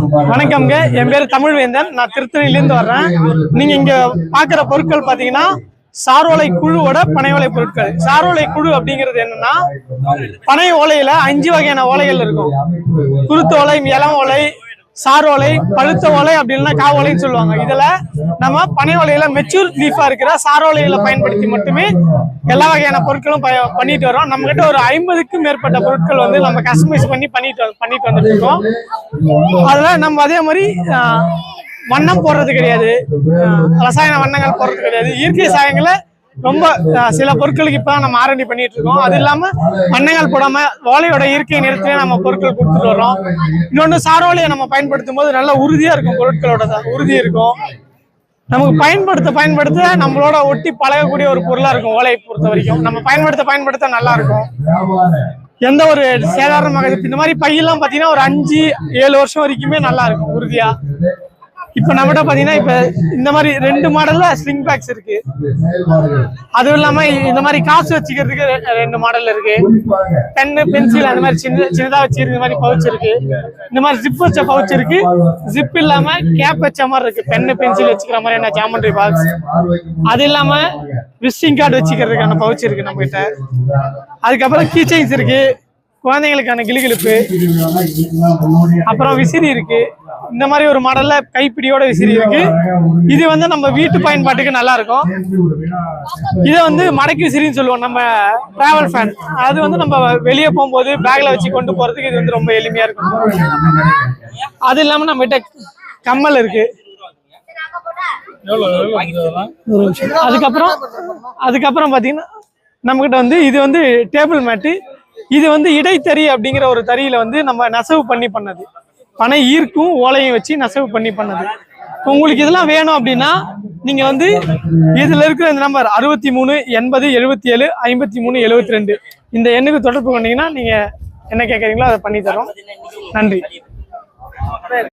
வணக்கம்ங்க. என் பேர் தமிழ்வேந்தன். நான் திருத்தணிலேருந்து வர்றேன். நீங்க இங்க பாக்குற பொருட்கள் பாத்தீங்கன்னா சாரோலை குழுவோட பனை ஓலை பொருட்கள். சாரோலை குழு அப்படிங்கிறது என்னன்னா பனை ஓலையில அஞ்சு வகையான ஓலைகள் இருக்கும். குருத்து ஓலை இளம் ஓலை சார் ஓலை பழுத்த ஓலை அப்படின்னா கா ஓலைன்னு சொல்லுவாங்க. இதுல நம்ம பனை ஓலையில மெச்சூர் லீஃபா இருக்கிற சார் ஓலையில பயன்படுத்தி மட்டுமே எல்லா வகையான பொருட்களும் பண்ணிட்டு வரோம் நம்ம கிட்ட ஒரு ஐம்பதுக்கும் மேற்பட்ட பொருட்கள் வந்து நம்ம கஸ்டமைஸ் பண்ணி பண்ணிட்டு வ- பண்ணிட்டு வந்துட்டு இருக்கோம். அதுல நம்ம அதே மாதிரி வண்ணம் போடுறது கிடையாது. ரசாயன வண்ணங்கள் போடுறது கிடையாது. இயற்கை சாயங்களை ரொம்ப சில பொருட்களுக்கு இப்ப நம்ம ஆரண்டி பண்ணிட்டு இருக்கோம். அது இல்லாம வண்ணங்கள் போடாம ஓலையோட இயற்கை நிறத்திலே நம்ம பொருட்கள் கொடுத்துட்டு வரோம் இன்னொன்னு சாரோலையை நம்ம பயன்படுத்தும் போது நல்ல உறுதியா இருக்கும் பொருட்களோட உறுதி இருக்கும். நமக்கு பயன்படுத்த பயன்படுத்த நம்மளோட ஒட்டி பழகக்கூடிய ஒரு பொருளா இருக்கும் ஓலையை பொறுத்த வரைக்கும். நம்ம பயன்படுத்த பயன்படுத்த நல்லா இருக்கும். எந்த ஒரு சேதாரமாக இந்த மாதிரி பையெல்லாம் பாத்தீங்கன்னா ஒரு அஞ்சு ஏழு வருஷம் வரைக்குமே நல்லா இருக்கும் உறுதியா. இப்ப நம்மகிட்ட பாத்தீங்கன்னா இப்ப இந்த மாதிரி ரெண்டு மாடல்ல ஸ்லிங் பேக்ஸ் இருக்கு. அதுவும் இல்லாம இந்த மாதிரி காசு வச்சுக்கிறதுக்கு ரெ- ரெண்டு மாடல் இருக்கு. பென்னு பென்சில் அந்த மாதிரி சின்ன சின்னதா வச்சிருக்க மாதிரி பவுச் இருக்கு. இந்த மாதிரி ஜிப் வச்ச பவுச் இருக்கு. ஜிப் இல்லாம கேப் வச்ச மாதிரி இருக்கு. பென்னு பென்சில் வச்சுக்கிற மாதிரி என்ன ஜாமண்ட்ரி பாக்ஸ் அது இல்லாம விசிட்டிங் கார்டு வச்சுக்கிறதுக்கான பவுச் இருக்கு நம்ம கிட்ட அதுக்கப்புறம் கீச்சைன்ஸ் இருக்கு. குழந்தைங்களுக்கான கிளிகிழிப்பு அப்புறம் விசிறி இருக்கு. இந்த மாதிரி ஒரு மாடல்ல கைப்பிடியோட விசிறி இருக்கு இது வந்து நம்ம வீட்டு பயன்பாட்டுக்கு நல்லா இருக்கும் இதை வந்து மடக்கி விசிறின்னு சொல்லுவோம் நம்ம டிராவல் ஃபேன் அது வந்து நம்ம வெளியே போகும்போது பேக்ல வச்சு கொண்டு போறதுக்கு இது வந்து ரொம்ப எளிமையா இருக்கும். அது இல்லாம நம்ம கிட்ட கம்மல் இருக்கு. அதுக்கப்புறம் அதுக்கப்புறம் பாத்தீங்கன்னா நம்மகிட்ட வந்து இது வந்து டேபிள் மேட்டு இது வந்து இடைத்தறி அப்படிங்கிற ஒரு தறியில வந்து நம்ம நெசவு பண்ணி பண்ணது. பனை ஈர்க்கும் ஓலையும் வச்சு நெசவு பண்ணி பண்ணது. இப்போ உங்களுக்கு இதெல்லாம் வேணும் அப்படின்னா நீங்க வந்து இதுல இருக்கிற இந்த நம்பர் அறுபத்தி மூணு எண்பது எழுபத்தி ஏழு ஐம்பத்தி மூணு எழுபத்தி ரெண்டு இந்த எண்ணுக்கு தொடர்பு கொண்டீங்கன்னா நீங்க என்ன கேட்குறீங்களோ அதை பண்ணி தரோம். நன்றி.